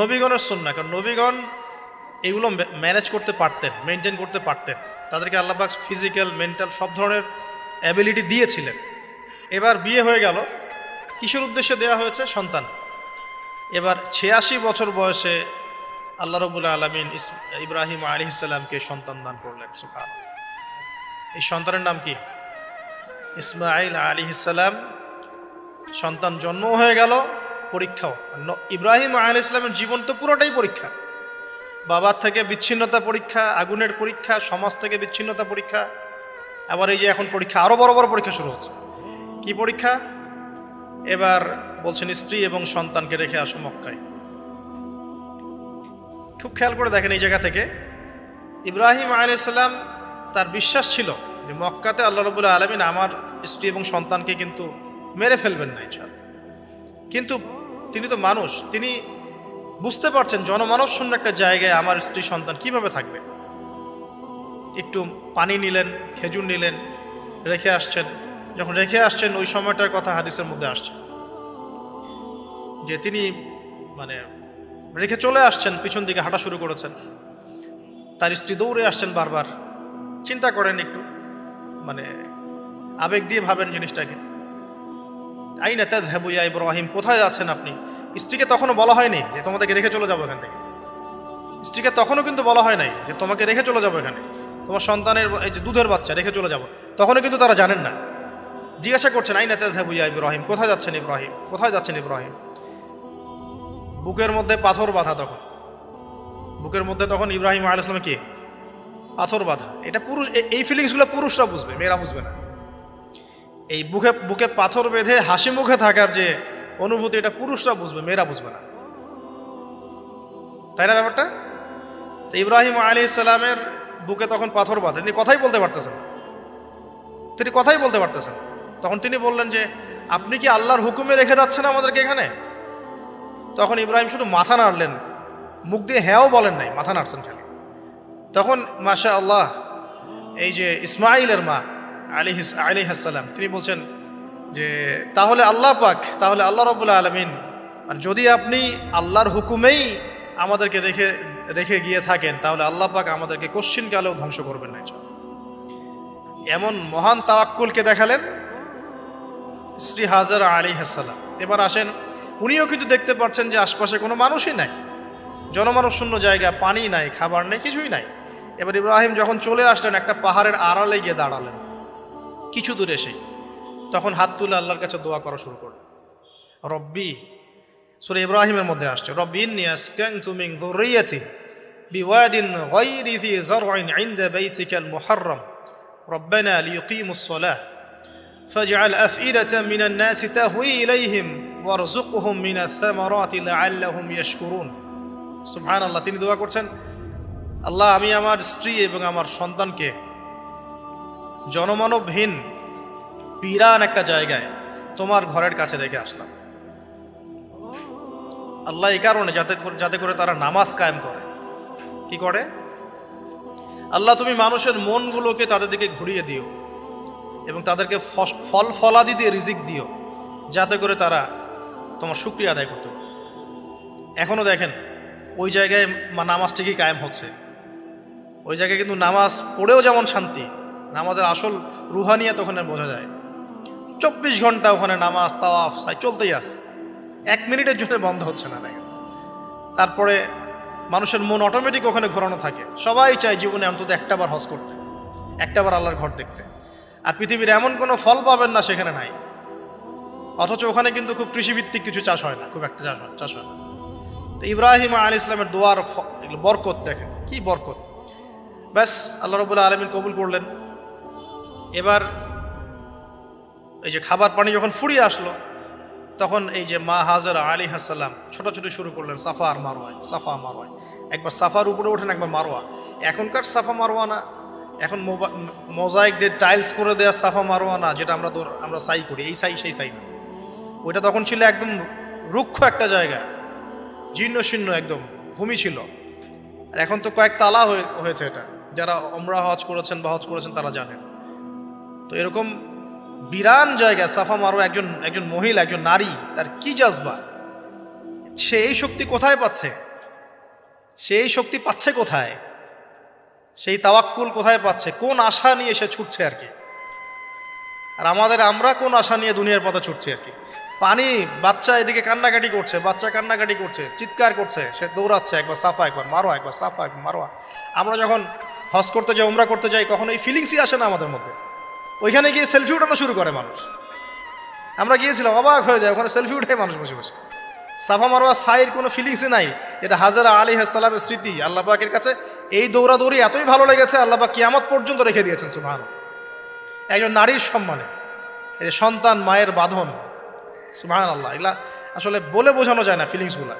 নবীগণের সুন্না কারণ নবীগণ এগুলো ম্যানেজ করতে পারতেন মেনটেন করতে পারতেন। তাদেরকে আল্লাহবাক ফিজিক্যাল মেন্টাল সব ধরনের অ্যাবিলিটি দিয়েছিলেন। এবার বিয়ে হয়ে গেল। কিসের উদ্দেশ্যে দেওয়া হয়েছে? সন্তান। এবার ছিয়াশি বছর বয়সে আল্লাহ রবুল্লা আলমিন ইব্রাহিম আলী ইসলামকে সন্তান দান করলেন সুফান এই সন্তানের নাম কি? ইসমাইল আলী ইসলাম সন্তান জন্ম হয়ে গেল। পরীক্ষাও। ইব্রাহিম আলী ইসলামের জীবন তো পুরোটাই পরীক্ষা। বাবার থেকে বিচ্ছিন্নতা পরীক্ষা, আগুনের পরীক্ষা, সমাজ থেকে বিচ্ছিন্নতা পরীক্ষা, আবার এই যে এখন পরীক্ষা আরও বড় বড় পরীক্ষা শুরু হচ্ছে। কি পরীক্ষা? এবার বলছেন স্ত্রী এবং সন্তানকে রেখে আসো মক্কায়। খুব খেয়াল করে দেখেন এই জায়গা থেকে। ইব্রাহিম আলাইসাল্লাম তার বিশ্বাস ছিল যে মক্কাতে আল্লাহ রবুল্লা আলমিন আমার স্ত্রী এবং সন্তানকে কিন্তু মেরে ফেলবেন না ইচ্ছা কিন্তু তিনি তো মানুষ, তিনি বুঝতে পারছেন জনমানব শূন্য একটা জায়গায় আমার স্ত্রী সন্তান কীভাবে থাকবে। একটু পানি নিলেন, খেজুর নিলেন, রেখে আসছেন। যখন রেখে আসছেন, ওই সময়টার কথা হাদিসের মধ্যে আসছে। যে তিনি মানে রেখে চলে আসছেন, পিছন দিকে হাঁটা শুরু করেছেন। তার স্ত্রী দৌড়ে আসছেন বারবার। চিন্তা করেন একটু মানে আবেগ দিয়ে ভাবেন জিনিসটাকে। আইনা তাদ হেবুয়া ইব্রাহিম? কোথায় যাচ্ছেন আপনি? স্ত্রীকে তখনও বলা হয়নি যে তোমাদেরকে রেখে চলে যাব এখান থেকে। স্ত্রীকে তখনও কিন্তু বলা হয় নাই যে তোমাকে রেখে চলে যাব এখানে। তোমার সন্তানের এই যে দুধের বাচ্চা, রেখে চলে যাব। তখনও কিন্তু তারা জানেন না। জিজ্ঞাসা করছেন, আইনা তাদ হেবুয়া ইব্রাহিম? কোথায় যাচ্ছেন ইব্রাহিম? কোথায় যাচ্ছেন ইব্রাহিম? বুকের মধ্যে পাথর বাঁধা তখন। বুকের মধ্যে তখন ইব্রাহিম আলাইসলামে কি? পাথর বাঁধা। এটা পুরুষ এই ফিলিংসগুলো পুরুষরা বুঝবে, মেয়েরা বুঝবে না। এই বুকে বুকে পাথর বেঁধে হাসি মুখে থাকার যে অনুভূতি, এটা পুরুষরা বুঝবে, মেয়েরা বুঝবে না। তাই না ব্যাপারটা? তো ইব্রাহিম আলী ইসলামের বুকে তখন পাথর বাঁধে। তিনি কথাই বলতে পারতেছেন তিনি কথাই বলতে পারতেছেন তখন তিনি বললেন যে, আপনি কি আল্লাহর হুকুমে রেখে যাচ্ছেন আমাদেরকে এখানে? তখন ইব্রাহিম শুধু মাথা নাড়লেন, মুখ দিয়ে হ্যাঁও বলেন নাই, মাথা নাড়ছেন খালি। তখন মাশা আল্লাহ এই যে ইসমাইলের মা আলী আলী হাসালাম তিনি বলছেন যে, তাহলে আল্লাহ পাক, তাহলে আল্লাহ রবুল্লা আলমিন, আর যদি আপনি আল্লাহর হুকুমেই আমাদেরকে রেখে রেখে গিয়ে থাকেন, তাহলে আল্লাহ পাক আমাদেরকে কোশ্চিন কালেও ধ্বংস করবেন না। এমন মহান তাওয়াক্কুলকে দেখালেন শ্রী হাজার আলী হাসালাম এবার আসেন, উনিও কিন্তু দেখতে পাচ্ছেন যে আশপাশে কোনো মানুষই নাই। জনমানব শূন্য জায়গা, পানি নাই, খাবার নেই, কিছুই নাই। এবার ইব্রাহিম যখন চলে আসলেন, একটা পাহাড়ের আড়ালে গিয়ে দাঁড়ালেন। কিছু দূরে সেই তখন হাত তুলে আল্লাহর কাছে দোয়া করা শুরু করলেন রব্বি সুরে ইব্রাহিমের মধ্যে আসছে রব্বিন ইয়াসকানতু মিন যুররিয়াতি বিওয়াদিন গায়রি ذي زرع عند بيتك المحرم ربنا ليقيموا الصلاة فاجعل أفئدة من الناس تهوي إليهم وارزقهم من الثمرات لعلهم يشكرون সুবহান আল্লাহ তিনি দোয়া করছেন আল্লাহ আমি আমার স্ত্রী এবং আমার সন্তানকে জনমানবহীন পিরান একটা জায়গায় তোমার ঘরের কাছে রেখে আসলাম। আল্লাহ এই কারণে যাতে যাতে করে তারা নামাজ কায়েম করে। কি করে? আল্লাহ তুমি মানুষের মনগুলোকে তাদের দিকে ঘুরিয়ে দিও এবং তাদেরকে ফল ফলাদি দিয়ে রিজিক দিও, যাতে করে তারা তোমার শুক্রিয়া আদায় করতে পারে। এখনও দেখেন, ওই জায়গায় নামাজ কায়েম হচ্ছে? ওই জায়গায় কিন্তু নামাজ পড়েও যেমন শান্তি নামাজের আসল রুহানিয়াত ওখানে বোঝা যায়। চব্বিশ ঘণ্টা ওখানে নামাজ, তাওয়াফ, সাই চলতেই আছে। এক মিনিটের জন্য বন্ধ হচ্ছে না দেখেন তারপরে মানুষের মন অটোমেটিক ওখানে ঘোরানো থাকে। সবাই চায় জীবনে অন্তত একটাবার হজ করতে একটাবার আল্লাহর ঘর দেখতে। আর পৃথিবীর এমন কোনো ফল পাবেন না সেখানে নাই। অথচ ওখানে কিন্তু খুব কৃষিভিত্তিক কিছু চাষ হয় না, খুব একটা চাষ হয় চাষ হয় না। তো ইব্রাহিম আলী ইসলামের দোয়ার বরকত দেখেন। কি বরকত? ব্যাস, আল্লাহ রবুল্লা আলমিন কবুল করলেন। এবার এই যে খাবার পানি যখন ফুরিয়ে আসলো, তখন এই যে মা হাজার আলী হাসাল্লাম ছোটাছুটি শুরু করলেন, সাফা আর মারোয়ায় সাফা মারোয়ায় একবার সাফার উপরে ওঠেন, একবার মারোয়া এখনকার সাফা মারোয়া না, এখন মোজাইক দিয়ে টাইলস করে দেওয়া সাফা মারোয়া না, যেটা আমরা তোর আমরা সাই করি, এই সাই, সেই সাই না। ওইটা তখন ছিল একদম রুক্ষ একটা জায়গা, জীর্ণ শীর্ণ একদম, ভূমি ছিল। আর এখন তো কয়েক তালা হয়ে- হয়েছে এটা। যারা অমরা হজ করেছেন বা হজ করেছেন তারা জানেন। তো এরকম বিরান জায়গা সাফা মারো, একজন একজন মহিলা, একজন নারী, তার কি জাজবা? সে এই শক্তি কোথায় পাচ্ছে? সে এই শক্তি পাচ্ছে কোথায়? সেই তাওয়াক্কুল কোথায় পাচ্ছে? কোন আশা নিয়ে সে ছুটছে আর কি? আর আমাদের, আমরা কোন আশা নিয়ে দুনিয়ার পথে ছুটছি আর কি? পানি, বাচ্চা এদিকে কান্নাকাটি করছে, বাচ্চা কান্নাকাটি করছে, চিৎকার করছে, সে দৌড়াচ্ছে একবার, সাফা একবার, মারো একবার, সাফা একবার মারোয়া আমরা যখন হজ করতে যাই, উমরা করতে যাই, কখন এই ফিলিংসই আসে না আমাদের মধ্যে। ওইখানে গিয়ে সেলফি উঠানো শুরু করে মানুষ। আমরা গিয়েছিলাম, অবাক হয়ে যায়, ওখানে সেলফি উঠে মানুষ বসে বসে। সাফা মারোয়া সাইয়ের কোনো ফিলিংসই নাই, এটা হাজারা আলী হাসালামের স্মৃতি। আল্লাহ পাকের কাছে এই দৌড়াদৌড়ি এতই ভালো লেগেছে, আল্লাহ পাক কিয়ামত পর্যন্ত রেখে দিয়েছেন সুবহান একজন নারীর সম্মানে, এই সন্তান, মায়ের বাঁধন সুবহান আল্লাহ এগুলা আসলে বলে বোঝানো যায় না ফিলিংসগুলা